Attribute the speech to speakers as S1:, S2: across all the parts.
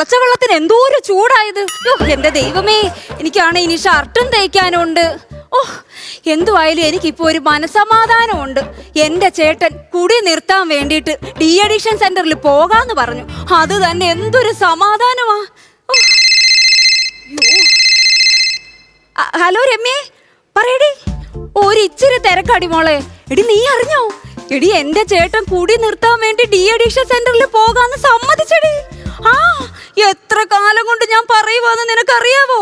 S1: തിളച്ച വെള്ളത്തിന് എന്തോ ഒരു ചൂടായത് എന്റെ ദൈവമേ എനിക്കാണ് ഇനി ഷർട്ടും തയ്ക്കാനുണ്ട് ഓ എന്തുവായാലും എനിക്കിപ്പോ ഒരു മനസമാധാനമുണ്ട് എന്റെ ചേട്ടൻ കുടി നിർത്താൻ വേണ്ടിയിട്ട് ഡി അഡിക്ഷൻ സെന്ററിൽ പോകാന്ന് പറഞ്ഞു. അത് തന്നെ എന്തൊരു സമാധാനമാ. ഹലോ രമ്യേ പറയടി. ഒരു ഇച്ചിരി തിരക്കടി മോളെ. എടി നീ അറിഞ്ഞോ? എടി എന്റെ ചേട്ടൻ കുടി നിർത്താൻ വേണ്ടി ഡി അഡിക്ഷൻ സെന്ററിൽ പോകാന്ന് സമ്മതിച്ചടി. ആ എത്ര കാലം കൊണ്ട് ഞാൻ പറയുവാന്ന് നിനക്കറിയാവോ?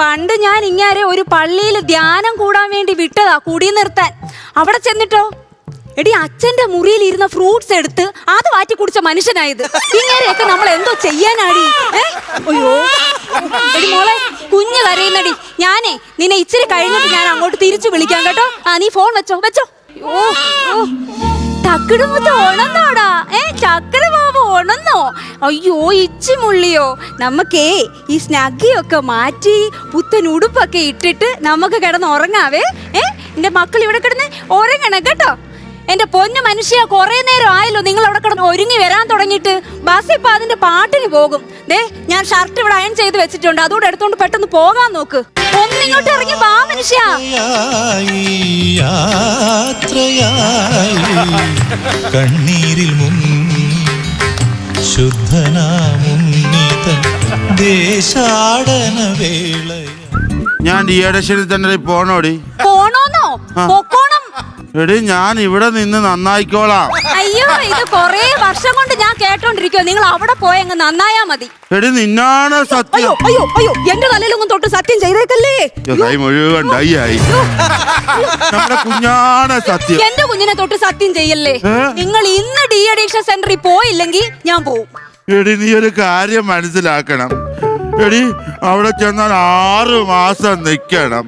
S1: പണ്ട് ഞാൻ ഇങ്ങനെ ഒരു പള്ളിയിൽ ധ്യാനം കൂടാൻ വേണ്ടി വിട്ടതാ കുടി നിർത്താൻ. അവിടെ ചെന്നിട്ടോ? എടി അച്ഛന്റെ മുറിയിൽ ഇരുന്ന ഫ്രൂട്ട്സ് എടുത്ത് അത് വാറ്റി കുടിച്ച മനുഷ്യനായത്. ഇങ്ങനെയൊക്കെ നമ്മൾ എന്തോ ചെയ്യാനാടി? അയ്യോ. എടി മോളെ കുഞ്ഞു കരയുന്നടി. ഞാനേ നിന്നെ ഇച്ചിരി കഴിഞ്ഞിട്ട് ഞാൻ അങ്ങോട്ട് തിരിച്ചു വിളിക്കാം കേട്ടോ. ആ നീ ഫോൺ വെച്ചോ വെച്ചോ. ഓ ഓ തക്കിടുമുത്ത ചക്കര അയ്യോ ഇച്ചി മുള്ളിയോ. നമുക്കേ ഈ സ്നാഗിയൊക്കെ മാറ്റി പുത്തൻ ഉടുപ്പൊക്കെ ഇട്ടിട്ട് നമുക്ക് കിടന്ന് ഉറങ്ങാവേ. ഏ എന്റെ മക്കൾ ഇവിടെ കിടന്ന് ഉറങ്ങണം കേട്ടോ. എന്റെ പൊന്നു മനുഷ്യ കുറെ നേരം ആയല്ലോ നിങ്ങൾ അവിടെ കിടന്ന് ഒരുങ്ങി വരാൻ തുടങ്ങിയിട്ട്. ബസ് ഇപ്പൊ അതിന്റെ പാട്ടിന് പോകും. ദേ ഞാൻ ഷർട്ട് ഇവിടെ അയൺ ചെയ്ത് വെച്ചിട്ടുണ്ട്. അതുകൂടെ എടുത്തോണ്ട് പെട്ടെന്ന് പോകാൻ നോക്ക്. ഒന്നിങ്ങോട്ട് ഇറങ്ങി വാ മനുഷ്യ.
S2: കണ്ണീരിൽ ദേശാടന വേള
S3: ഞാൻ ഈ ഇടശ്ശേരി തന്നെ പോണോടി.
S1: പോണോന്നോ?
S3: എടി ഞാൻ ഇവിടെ നിന്ന് നന്നായിക്കോളാം.
S1: അയ്യോ ഇത് കൊറേ വർഷം കൊണ്ട് ഞാൻ കേട്ടോണ്ടിരിക്കോ നിങ്ങൾ അവിടെ പോയങ്ങ് നന്നായാ മതി.
S3: എടി നിന്നാണ്
S1: അയ്യോ
S3: സത്യം.
S1: അയ്യോ അയ്യോ എന്റെ തലയിലൊന്നും തൊട്ട് സത്യം ചെയ്തേക്കല്ലേ?
S3: അയ്യോ, കൈ മുഴുവൻ ഡൈ ആയി. നമ്മുടെ കുഞ്ഞാണ് സത്യം.
S1: എന്റെ കുഞ്ഞിനെ തൊട്ട് സത്യം ചെയ്യല്ലേ?
S3: ഏ?
S1: നിങ്ങൾ ഇന്ന് ഡി അഡിക്ഷൻ സെന്ററിൽ പോയില്ലെങ്കിൽ ഞാൻ പോവും.
S3: എടി നീ ഒരു കാര്യം മനസ്സിലാക്കണം. എടി അവിടെ ചെന്നാൽ ആറ് മാസം നിൽക്കണം.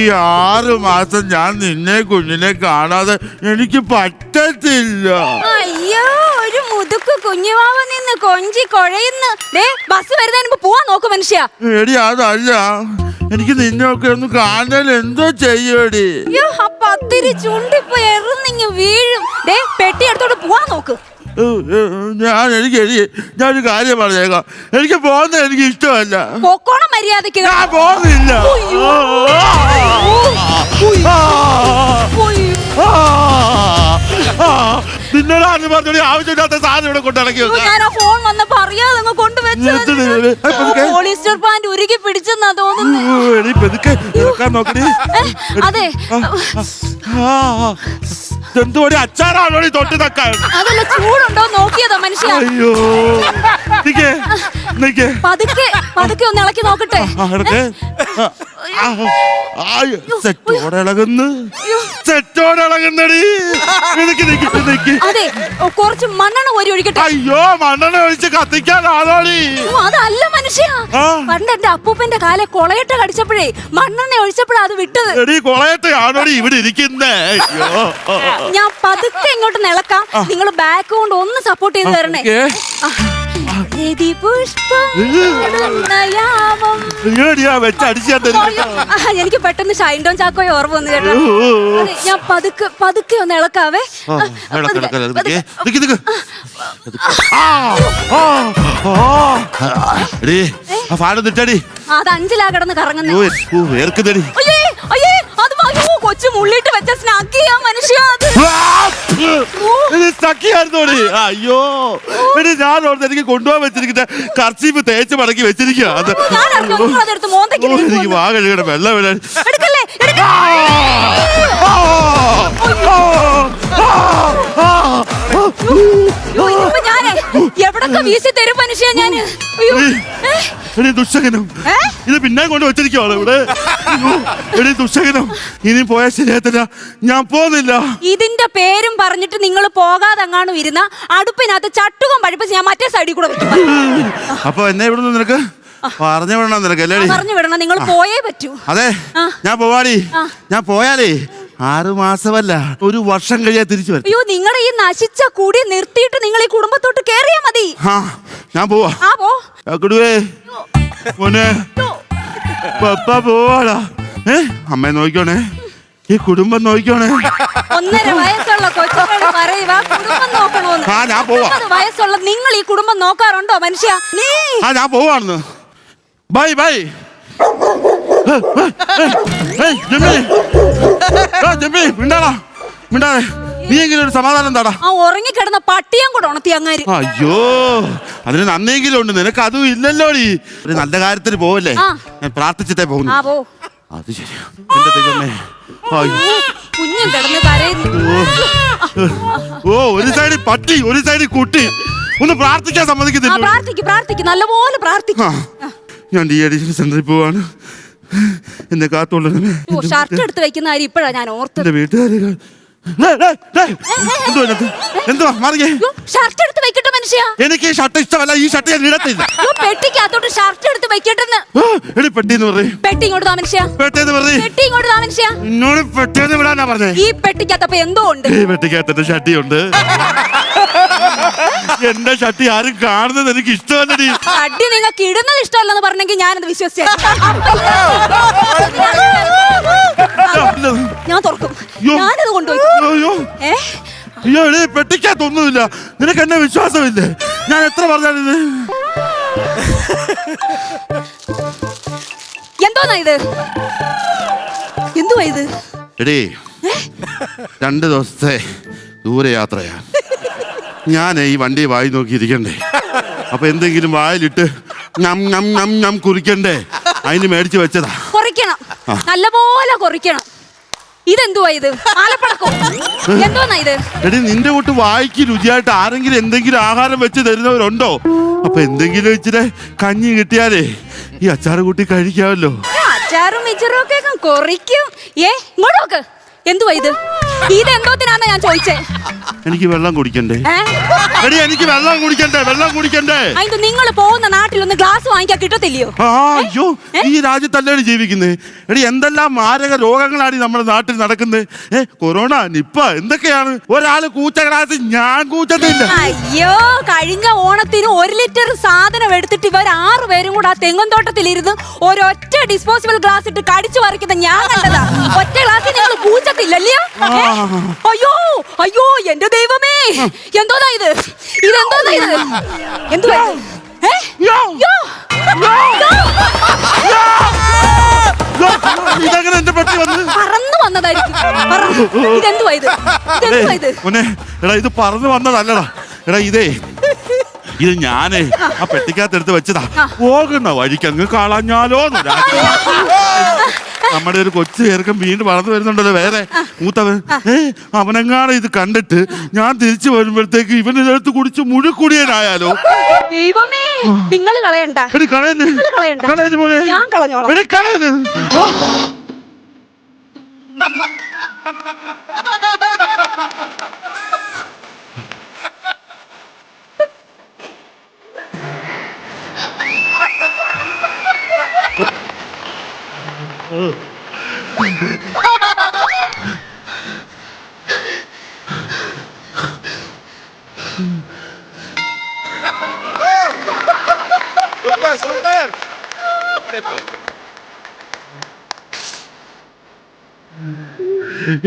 S3: ഈ ആറ് മാസം ഞാൻ നിന്നെ കുഞ്ഞിനെ കാണാതെ എനിക്ക് പറ്റത്തില്ല.
S1: അയ്യോ ഒരു മുതുക്ക് കുഞ്ഞുവാവ നിന്ന് കൊഞ്ചി കൊഴയുന്നു. ദേ ബസ് വരുന്നതിന് മുമ്പ് പോവാൻ നോക്ക് മനുഷ്യ.
S3: എടി അതല്ല. എനിക്ക് നിന്നൊക്കെ ഒന്ന് കാണാൻ എന്തോ ചെയ്യടി.
S1: അയ്യോ ആ പത്തിരി ചുണ്ടിപ്പോ എറുന്നിങ്ങ് വീഴും. ദേ പെട്ടി എടുത്തോണ്ട് പോവാൻ നോക്ക്.
S3: ഞാൻ എനിക്ക് ഞാൻ ഞാനൊരു കാര്യം പറഞ്ഞേക്കാം. എനിക്ക് പോകുന്നത് എനിക്ക് ഇഷ്ടമല്ല.
S1: പൊക്കോണം മര്യാദയ്ക്ക്
S3: ഞാൻ പോകുന്നില്ല. നിന്നോടാണ് പറഞ്ഞു ആവശ്യമില്ലാത്ത സാധനം ഇവിടെ കൊണ്ടിറക്കി
S1: ഞാൻ ആ ഫോൺ വന്നപ്പോ അറിയാതെ. പോളിസ്റ്റർ പാന്റ് ഉരുകി പിടിച്ചെന്നാ തോന്നുന്നു.
S3: ഊ, എടി പെതുക്കെ ഇറക്കാൻ നോക്കടി.
S1: ഏ, അതെ.
S3: ആ. എന്തുപടി അച്ചാറാണോടി തൊട്ട് തക്കാൻ?
S1: അതല്ല ചൂടുണ്ടോ? നോക്കിയതോ മനുഷ്യ.
S3: അയ്യോ. നിക്കേ നിക്കേ.
S1: പതുക്കെ പതുക്കെ ഒന്ന് ഇളക്കി നോക്കട്ടെ.
S3: സെറ്റോടെ ഇളകുന്നു സെറ്റോടെ ഇളകുന്നടി
S1: അതെ കുറച്ച് മണ്ണെണ്ണ കോരി ഒഴിക്കട്ടെ.
S3: അയ്യോ മണ്ണെണ്ണ ഒഴിച്ച് കത്തിക്കാനാണോടി
S1: ഓ, അതല്ല മനുഷ്യ. പണ്ട് എന്റെ അപ്പൂപ്പന്റെ കാലെ കൊളയട്ട കടിച്ചപ്പോഴേ മണ്ണെണ്ണ ഒഴിച്ചപ്പോഴാ അത് വിട്ടത്.
S3: എടി കൊളയട്ട ആണോടി ഇവിടെ ഇരിക്കുന്നേ?
S1: ഞാൻ പതുക്കെ ഇങ്ങോട്ട് നിളക്കാം. നിങ്ങൾ ബാക്ക് കൊണ്ട് ഒന്ന് സപ്പോർട്ട് ചെയ്ത് തരണേ. എനിക്ക് പെട്ടെന്ന് ഷൈൻഡോൺ ചാക്കോയെ ഓർമ്മ വന്നു കേട്ടോ ഞാൻ പതുക്കെ പതുക്കെ ഒന്ന് ഇളക്കാവേ. അത് അഞ്ചിലാ കിടന്ന് കറങ്ങുന്നത് കൊച്ചു മുള്ളിട്ട് വെച്ച സ്നാക്ക് ചെയ്യാ മനുഷ്യ
S3: അയ്യോ. ഞാൻ ഓർത്ത് എനിക്ക് കൊണ്ടുപോകാൻ വെച്ചിരിക്കുന്ന കർച്ചീഫ് തേച്ച് മടക്കി വെച്ചിരിക്കുക അത്
S1: ഞാൻ അറിഞ്ഞു. നിങ്ങൾ അതെടുത്ത് മോന്തയ്ക്ക്
S3: ഓ, എനിക്ക്
S1: നീങ്ങുമെന്ന്.
S3: വാ കഴുകണം വെള്ളം വിടാൻ
S1: എടുക്കല്ലേ? എവിടൊക്കെ വീശി തരും മനുഷ്യ ഞാൻ. അയ്യോ. ഏ?
S3: എടി ദുശകനം.
S1: ഏ?
S3: ഇത് പിന്നെ കൊണ്ട് വെച്ചിരിക്കുവാണ് ഇവിടെ. അയ്യോ, എടി ദുശകനം. ഇനി പോയാൽ ഞാൻ പോകുന്നില്ല.
S1: ഇതിന്റെ പേരും പറഞ്ഞിട്ട് നിങ്ങൾ പോകാതെ അങ്ങാണും ഇരുന്ന അടുപ്പിനകത്ത് ചട്ടുകം പഴിപ്പിച്ച് ഞാൻ മറ്റേ സൈഡിൽ കൂടെ വെക്കും.
S3: അപ്പൊ എന്നെ ഇവിടെ നിനക്ക് പറഞ്ഞു വിടണം നിനക്ക് അല്ലേടി
S1: പറഞ്ഞു വിടണം നിങ്ങൾ പോയേ പറ്റൂ.
S3: അതെ.
S1: ആ.
S3: ഞാൻ പോവാടി. ഞാൻ പോയാലേ. ആറ് മാസമല്ല ഒരു വർഷം കഴിയാ തിരിച്ചു വരും
S1: അയ്യോ നിങ്ങളുടെ ഈ നശിച്ച കൂടി നിർത്തിയിട്ട് നിങ്ങൾ ഈ കുടുംബത്തോട്ട് കേറിയാ മതി.
S3: ആ ഞാൻ പോവാ.
S1: ആ പോ.
S3: കുടുവേ. മോനെ പപ്പ പോവാടാ. ഏ അമ്മയെ നോക്കിക്കോണേ. ഈ കുടുംബം നോക്കിക്കോണേ.
S1: ഒന്നര വയസ്സുള്ള കൊച്ചുങ്ങൾ പറയുക കുടുംബം നോക്കണോന്ന്.
S3: ആ ഞാൻ പോവാ.
S1: മുപ്പത് വയസ്സുള്ള നിങ്ങൾ ഈ കുടുംബം നോക്കാറുണ്ടോ മനുഷ്യ? നീ.
S3: ആ ഞാൻ പോവാണെന്ന്. Bye bye. ഏയ്. ആ, ജെമ്മി, മിണ്ടാടാ. മിണ്ടാതെ. നീ എങ്കിലും ഒരു സമാധാനം താടാ.
S1: ആ ഉറങ്ങിക്കിടന്ന പട്ടിയും കൂടെ ഉണർത്തി അങ്ങാര്.
S3: അയ്യോ അതിന് നന്നെങ്കിലും ഉണ്ട് നിനക്ക് അതും ഇല്ലല്ലോ നീ ഒരു നല്ല കാര്യത്തിന് പോവല്ലേ?
S1: ആ.
S3: ഞാൻ പ്രാർത്ഥിച്ചിട്ടേ പോകുന്നു.
S1: ആ പോ.
S3: അത് ശരി. എന്റെ ദൈവമേ. അയ്യോ.
S1: കുഞ്ഞും കിടന്ന് കരയുന്നു.
S3: ഓ ഒരു സൈഡിൽ പട്ടി ഒരു സൈഡിൽ കുട്ടി. ഒന്ന് പ്രാർത്ഥിക്കാൻ
S1: ആ പ്രാർത്ഥിക്ക് പ്രാർത്ഥിക്ക്. നല്ലപോലെ പ്രാർത്ഥിക്ക്.
S3: ഞാൻ ഡി അഡിഷൻ സെന്ററിൽ പോവാണ്. എന്നെ
S1: കാത്തോണ്ട് ഷർട്ട് എടുത്ത് വെക്കുന്ന കാര്യം ഇപ്പഴാ ഞാൻ ഓർത്തത്.
S3: എന്റെ വീട്ടുകാരെ മാറിയേ
S1: ഷർട്ട് എടുത്ത് വെക്കട്ടെ മനുഷ്യ.
S3: എനിക്ക് ഈ ഷർട്ട് ഇഷ്ടമല്ല. ഈ ഷർട്ട് ഞാൻ ഇടത്തില്ല.
S1: യ്യോ, പെട്ടിക്കകത്തോട്ട് ഷർട്ട് എടുത്ത് വെക്കട്ടെന്ന്
S3: എടി പെട്ടിന്ന് പറയും.
S1: പെട്ടി ഇങ്ങോട്ട് താ മനുഷ്യ.
S3: പെട്ടിന്ന് പറയും.
S1: പെട്ടി ഇങ്ങോട്ട് താ മനുഷ്യ.
S3: എന്നോട് പെട്ടിന്ന് വിടാനാ പറഞ്ഞേ.
S1: ഈ പെട്ടിക്കകത്തപ്പോ എന്തോ ഉണ്ട്?
S3: ഈ പെട്ടിക്കകത്ത് ഷട്ടിയുണ്ട് എന്റെ ഷട്ടി ആരും കാണുന്നത് എനിക്ക് ഇഷ്ടമല്ലടി.
S1: അടി നിങ്ങൾക്ക് ഇടുന്നത് ഇഷ്ടമല്ലെന്ന് പറഞ്ഞെങ്കിൽ ഞാനത് വിശ്വസിച്ചു. ഞാൻ തുറക്കും. ഞാനത് കൊണ്ടുപോയി. ഏ?
S3: അയ്യോ എടി പെട്ടിക്കകത്തൊന്നുമില്ല. നിനക്ക് എന്നെ വിശ്വാസമില്ലേ? ഞാൻ എത്ര പറഞ്ഞാലിത്
S1: എന്തോന്നാ ഇത്? എന്തുവാ ഇത്?
S3: എടി രണ്ട് ദിവസത്തെ ദൂരയാത്രയാ. ഞാൻ ഈ വണ്ടി വായി നോക്കിയിരിക്കണ്ടേ. അപ്പൊ എന്തെങ്കിലും വായിലിട്ട് ഞം ഞം ഞം ഞം കുറിക്കണ്ടേ? അതിന് മേടിച്ച് വെച്ചതാ.
S1: കുറയ്ക്കണം.
S3: ആ.
S1: നല്ലപോലെ കുറിക്കണം ഇതെന്തുവാ ഇത്? ആലപ്പടക്കോ എന്തോന്നാ ഇത്?
S3: എടി നിന്റെ കൂട്ട് വായിക്ക് രുചിയായിട്ട് ആരെങ്കിലും എന്തെങ്കിലും ആഹാരം വെച്ച് തരുന്നവരുണ്ടോ? അപ്പൊ എന്തെങ്കിലും ഇച്ചിരി കഞ്ഞി കിട്ടിയാലേ ഈ അച്ചാറ് കൂട്ടി കഴിക്കാമല്ലോ.
S1: അച്ചാറും മിച്ചറും ഒക്കെ കുറയ്ക്കും. ഏ ഇങ്ങോട്ട് നോക്ക്. എന്തുവാ ഇത്? ഇതെന്തോത്തിനാന്നാ ഞാൻ ചോദിച്ചേ?
S3: എനിക്ക് വെള്ളം കുടിക്കണ്ടേ? എടി എനിക്ക് വെള്ളം കുടിക്കണ്ടേ? വെള്ളം കുടിക്കണ്ടേ?
S1: അതിന് നിങ്ങൾ പോകുന്ന നാട്ടിൽ ഒന്ന് ഗ്ലാസ് വാങ്ങിക്കാൻ കിട്ടത്തില്ലയോ?
S3: ആ അയ്യോ ഈ രാജ്യത്തല്ലാണ് ജീവിക്കുന്നത് എടി എന്തെല്ലാം മാരക രോഗങ്ങളാണ് ഈ നമ്മുടെ നാട്ടിൽ നടക്കുന്നത് ഏ കൊറോണ നിപ്പ എന്തൊക്കെയാണ്? ഒരാൾ കൂച്ച ഗ്ലാസ് ഞാൻ കൂച്ചത്തില്ല.
S1: അയ്യോ കഴിഞ്ഞ ഓണത്തിന് ഒരു ലിറ്റർ സാധനം എടുത്തിട്ട് ഇവർ ആറു പേരും കൂടെ ആ തെങ്ങും തോട്ടത്തിലിരുന്ന് ഒരൊറ്റ ഡിസ്പോസിബിൾ ഗ്ലാസ് ഇട്ട് കടിച്ചു പറിക്കുന്ന ഞാൻ കണ്ടതാ. ഒറ്റ ഗ്ലാസ് നിങ്ങൾ കൂച്ചത്തില്ലല്ലയോ? അയ്യോ അയ്യോ എന്റെ ദൈവമേ. എന്തോന്നാ ഇത്? ഇതെന്തോന്നാ ഇത്? എന്തുവാ.
S3: ഇതെങ്ങനെ എന്റെ പെട്ടി വന്ന്?
S1: പറന്നു വന്നതായിരിക്കും. പറന്നു. ഇതെന്തുവാ ഇത്? ഇതെന്തുവാ ഇത്?
S3: മോനെ എടാ ഇത് പറന്ന് വന്നതല്ലടാ. എടാ ഇതേ ഇത് ഞാനേ ആ. പെട്ടിക്കകത്ത് എടുത്ത് വെച്ചതാ. പോകുന്ന വഴിക്ക് അങ്ങ് കളഞ്ഞാലോ നമ്മുടെ ഒരു കൊച്ചു ചേർക്കം വീണ്ടും വളർന്നു വരുന്നുണ്ടല്ലോ വേറെ. മൂത്തവൻ ഏ അവനെങ്ങാണ് ഇത് കണ്ടിട്ട് ഞാൻ തിരിച്ചു വരുമ്പോഴത്തേക്ക് ഇവന്റെ അടുത്ത് കുടിച്ച് മുഴുക്കുടിയനായാലോ?
S1: ദൈവമേ നിങ്ങൾ കളയണ്ട.
S3: എടി കളയന്ന്
S1: നിങ്ങൾ കളയണ്ട.
S3: കളയന്ന് മോനെ.
S1: ഞാൻ കളഞ്ഞോളാം.
S3: എടി കളയന്ന്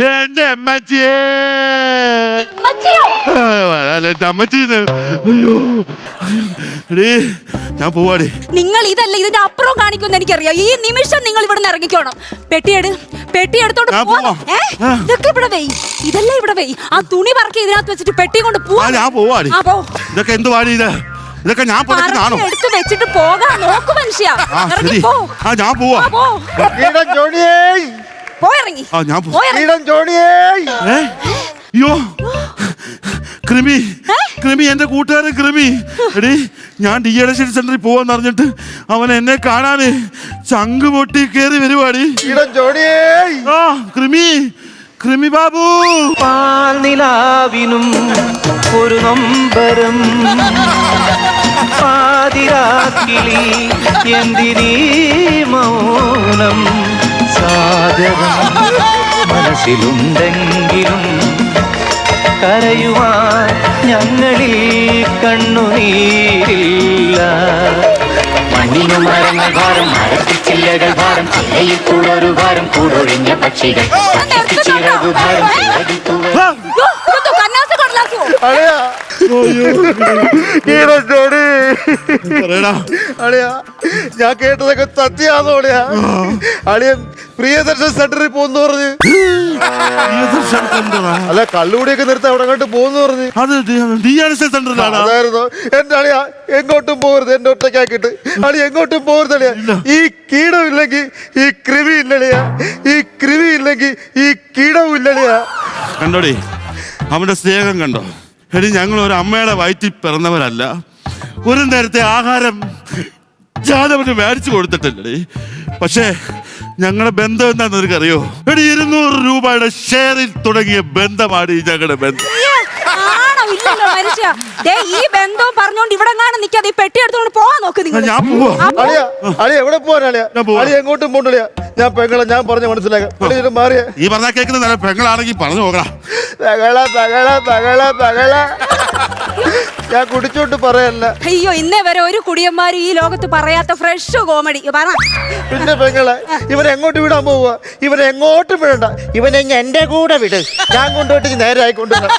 S3: എന്റെ അമ്മച്ചിയേ
S1: മച്ചിയോ
S3: അല്ല, എന്റെ അമ്മച്ചീന്ന് അയ്യോ എടീ ഞാൻ പോവാടി.
S1: നിങ്ങൾ ഇതല്ല ഇതിന്റെ അപ്പുറം കാണിക്കുമെന്ന് എനിക്കറിയാം. ഈ നിമിഷം നിങ്ങൾ ഇവിടെ നിന്ന് ഇറങ്ങിക്കോണം. പെട്ടിയെടു പെട്ടി എടുത്തോണ്ട്
S3: ഞാൻ
S1: പോവാം.
S3: പോവാം.
S1: ഏ?
S3: ആ.
S1: ഇതൊക്കെ ഇവിടെ വെയ്. ഇതല്ല ഇവിടെ വെയ്. ആ തുണി പറക്കി ഇതിനകത്ത് വെച്ചിട്ട് പെട്ടി കൊണ്ട്
S3: ആ ഞാൻ പോവാടി.
S1: ആ, പോ.
S3: ഇതൊക്കെ എന്ത് പാടി ഇത്? ഇതൊക്കെ ഞാൻ പുറത്തുനിന്നാണോ
S1: പറക്കി എടുത്ത് വെച്ചിട്ട് പോകാൻ നോക്ക് മനുഷ്യ.
S3: ആ
S1: ഇറങ്ങി
S3: ശരി.
S1: പോ.
S3: ആ ഞാൻ പോവാ.
S1: ആ, പോ.
S4: ജോണിയേ.
S1: പോ ഇറങ്ങി
S3: ആ ഞാൻ പോ
S1: പോ ഇറങ്ങി
S3: ഏ? അയ്യോ. കൃമി. കൃമി എന്റെ കൂട്ടുകാരൻ കൃമി. എടി ഞാൻ ഡി എഡക്ഷൻ സെന്ററിൽ പോവാന്ന് അറിഞ്ഞിട്ട് അവൻ എന്നെ കാണാന് ചങ്ക് പൊട്ടി കേറി വരുവാടി. ആ കൃമി കൃമി ബാബു.
S5: പാൽനിലാവിനും ഒരു നൊമ്പരം. പാതിരാക്കിളി എന്തിനീ മൗനം? സാധകം മനസ്സിലുണ്ടെങ്കിലും കരയുവാൻ ഞങ്ങളിൽ കണ്ണുനീരില്ല.
S6: മണ്ണിനു മരങ്ങൾ ഭാരം മരത്തിൽ ചില്ലകൾ ഭാരം ചില്ലയിൽ കൂടൊരു ഭാരം കൂടൊഴിഞ്ഞ പക്ഷികൾ. ചിറകു ഭാരം
S4: അളിയാ ഞാൻ കേട്ടതൊക്കെ സത്യാന്നോ അളിയാ? അളിയൻ പ്രിയദർശൻ സെന്ററിൽ പോന്ന് പറഞ്ഞ്? അല്ല കള്ളുകൂടിയൊക്കെ നിർത്തി അവിടെ കണ്ട് പോകുന്നു പറഞ്ഞ്. അതായിരുന്നു. എന്റെ അളിയ എങ്ങോട്ടും പോകരുത് എന്റെ ഒറ്റയ്ക്കാക്കിട്ട് അളി എങ്ങോട്ടും പോകരുത് അളിയ. ഈ കീടം ഇല്ലെങ്കിൽ ഈ കൃമി ഇല്ലളിയാ ഈ കൃമി ഇല്ലെങ്കിൽ ഈ കീടവും ഇല്ലളിയാ
S3: കണ്ടോടി? അവന്റെ സ്നേഹം കണ്ടോ? എടി ഞങ്ങൾ ഒരു അമ്മയുടെ വയറ്റിൽ പിറന്നവരല്ല. ഒരു നേരത്തെ ആഹാരം ജാതവന് മേടിച്ചു കൊടുത്തിട്ടില്ലടി. പക്ഷേ ഞങ്ങളുടെ ബന്ധം എന്താണെന്ന് നിനക്കറിയോ? എടി ഇരുന്നൂറ് രൂപയുടെ ഷെയറിൽ തുടങ്ങിയ ബന്ധമാണ് ഈ ഞങ്ങളുടെ ബന്ധം.
S1: ഇല്ലല്ലോ മനുഷ്യ. ദേ ഈ ബന്ധവും പറഞ്ഞോണ്ട് ഇവിടെ കാണാൻ നിൽക്കാതെ ഈ പെട്ടി എടുത്തോണ്ട് പോവാൻ നോക്ക് നിങ്ങൾ.
S3: ഞാൻ പോവാ.
S4: അളിയ അളിയ എവിടെ പോവാനാളിയ അളിയ?
S3: ഞാൻ പോവാ.
S4: അളി എങ്ങോട്ടും പോകണ്ടളിയ ഞാൻ പെങ്ങളെ ഞാൻ പറഞ്ഞ മനസ്സിലാക്കാം. അളി ഇത് മാറിയ.
S3: ഈ പറഞ്ഞാ കേൾക്കുന്ന പെങ്ങളാണെങ്കിൽ പറഞ്ഞു നോക്കടാ.
S4: തകള തകള തകള തകള. ഞാൻ കുടിച്ചോട്ട് പറയല്ല
S1: അയ്യോ ഇന്നേ വരെ ഒരു കുടിയന്മാരും ഈ ലോകത്ത് പറയാത്ത ഫ്രഷ് കോമഡി പറ.
S4: പിന്നെ പെങ്ങളെ ഇവനെ എങ്ങോട്ട് വിടാൻ പോവുക? ഇവനെ എങ്ങോട്ടും വിടണ്ട. ഇവനെ ഇങ്ങ് എന്റെ കൂടെ വിട്. ഞാൻ കൊണ്ടുപോയിട്ട് നേരെ ആയിക്കൊണ്ടുവരാം.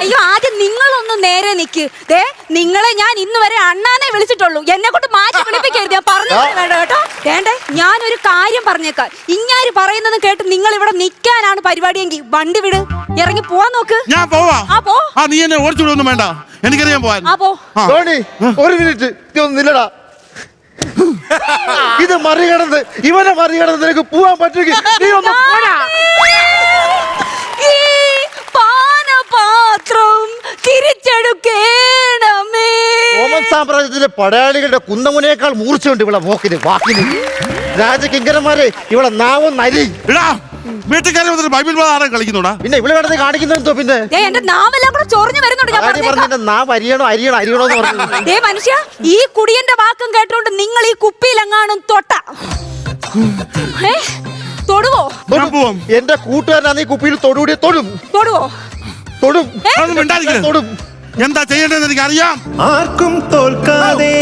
S1: അയ്യോ ആദ്യം നിങ്ങളൊന്ന് നേരെ നിക്ക്. ദേ നിങ്ങളെ ഞാൻ ഇന്ന് വരെ അണ്ണാനെ വിളിച്ചിട്ടുള്ളൂ. എന്നെ കൊണ്ട് മാറ്റി വിളിപ്പിക്കരുത്. ഞാൻ പറഞ്ഞു വേണ്ട കേട്ടോ വേണ്ടേ? ഞാനൊരു കാര്യം പറഞ്ഞേക്കാം. ഇങ്ങാര് പറയുന്നത് കേട്ട് നിങ്ങൾ ഇവിടെ നിൽക്കാനാണ് പരിപാടിയെങ്കിൽ വണ്ടി വിട്. ഇറങ്ങി പോവാൻ നോക്ക്.
S3: ഞാൻ പോവാ.
S1: ആ പോ.
S3: ആ നീ എന്നെ ഓടിച്ചു വിടൊന്നും വേണ്ട. എനിക്കറിയാൻ പോവാൻ.
S1: ആ പോ.
S3: ആ.
S4: ഒരു മിനിറ്റ്. നീ ഒന്ന് നില്ലടാ. ഇത് മറികടന്ന് ഇവനെ മറികടന്ന് നിനക്ക് പോവാൻ പറ്റുമെങ്കിൽ നീ ഒന്ന് പോടാ
S1: ഈ പാനപാത്രം തിരിച്ചെടുക്കേണമേ.
S4: റോമൻ സാമ്രാജ്യത്തിലെ പടയാളികളുടെ കുന്നമുനേക്കാൾ മൂർച്ചയുണ്ട് ഇവിടെ മോക്കിന് വാക്കിന്. രാജകിങ്കരന്മാരെ ഇവിടെ നാവും നരി.
S3: എടാ വന്നിട്ട് ബൈബിൾ കളിക്കുന്നോടാ?
S4: പിന്നെ ഇവിടെ കിടന്ന് കാണിക്കുന്നെന്തോ പിന്നെ?
S1: ദേ എന്റെ നാവെല്ലാം കൂടെ ചൊറിഞ്ഞു വരുന്നുണ്ട് ഞാൻ പറഞ്ഞേക്കാം.
S4: നാവ് അരിയണോ അരിയണോ അരിയണോ എന്ന് പറഞ്ഞു
S1: ദേ മനുഷ്യ ഈ കുടിയന്റെ വാക്കും കേട്ടോണ്ട് നിങ്ങൾ ഈ കുപ്പിയിലെങ്ങാനും തൊട്ട. ഏ? തൊടുവോ?
S3: ഞാൻ പോവാം.
S4: എന്റെ കൂട്ടുകാരനാ നീ കുപ്പിയിൽ തൊടുകൂടി തൊടും.
S1: തൊടുവോ?
S4: തൊടും.
S3: അതൊന്നും മിണ്ടാതിരിക്കരുത്.
S4: തൊടും.
S3: എന്താ ചെയ്യേണ്ടതെന്ന് എനിക്ക് അറിയാം
S5: ആർക്കും തോൽക്കാതെ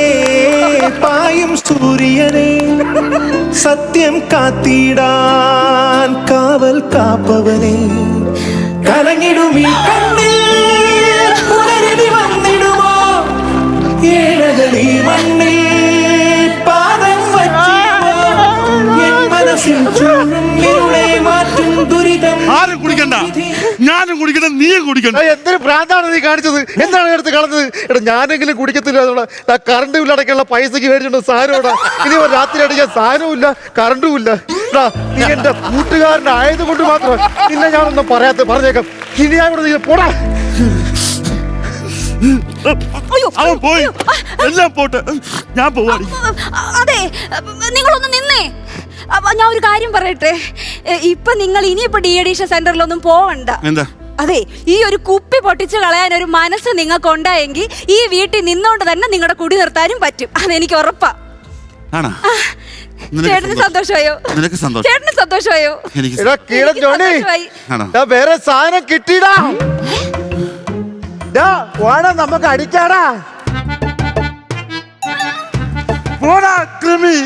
S5: പായും സൂര്യനെ സത്യം കാത്തിടാൻ കാവൽ കാപ്പവനെ കലങ്ങിടും ഈ കണ്ണിൽ.
S3: നീയും കുടിക്കണ്ട
S4: എന്തൊരു ഭ്രാന്താണ് നീ കാണിച്ചത്? എന്താണ് എടുത്ത് കളഞ്ഞത്? എടാ ഞാനെങ്കിലും കുടിക്കത്തില്ല എന്നുള്ള ആ കറണ്ട് ബില്ല് അടക്കാനുള്ള പൈസക്ക് മേടിച്ചിട്ടുണ്ട് സാധനമാണ് ഇനി ഒരു രാത്രി അടിക്കാൻ സാധനവും ഇല്ല കറണ്ടും ഇല്ല. എടാ, നീ എന്റെ കൂട്ടുകാരനായത് കൊണ്ട് മാത്രം നിന്നെ ഞാനൊന്നും പറയാത്ത പറഞ്ഞേക്കാം. ഇനി ഞാൻ ഇവിടെ പോടാ.
S3: അവൻ പോയി. എല്ലാം പോട്ടെ. ഞാൻ പോവാടി.
S1: അതെ നിങ്ങളൊന്ന് നിന്നേ. അപ്പൊ ഞാൻ ഒരു കാര്യം പറയട്ടെ. ഇപ്പൊ നിങ്ങൾ ഇനിയിപ്പോ ഡി എഡീഷൻ സെന്ററിലൊന്നും പോവണ്ട.
S3: എന്താ?
S1: അതെ ഈ ഒരു കുപ്പി പൊട്ടിച്ചു കളയാൻ ഒരു മനസ്സ് നിങ്ങൾക്ക് ഉണ്ടായെങ്കിൽ ഈ വീട്ടിൽ നിന്നോണ്ട് തന്നെ നിങ്ങളുടെ കുടി നിർത്താനും പറ്റും. അതെനിക്ക് ഉറപ്പാ.
S3: ആണോ? നിനക്ക്
S1: ചേട്ടന് സന്തോഷമായോ?
S3: നിനക്ക് സന്തോഷം.
S1: ചേട്ടന് സന്തോഷമായോ?
S3: എനിക്ക്
S4: എടാ കീടൻ
S1: എനിക്ക്
S4: ജോണി
S1: സന്തോഷമായി.
S3: ആണോ?
S4: ദാ വേറെ സാധനം വേണം നമുക്ക് അടിക്കാടാ.
S3: പോടാ കൃമി.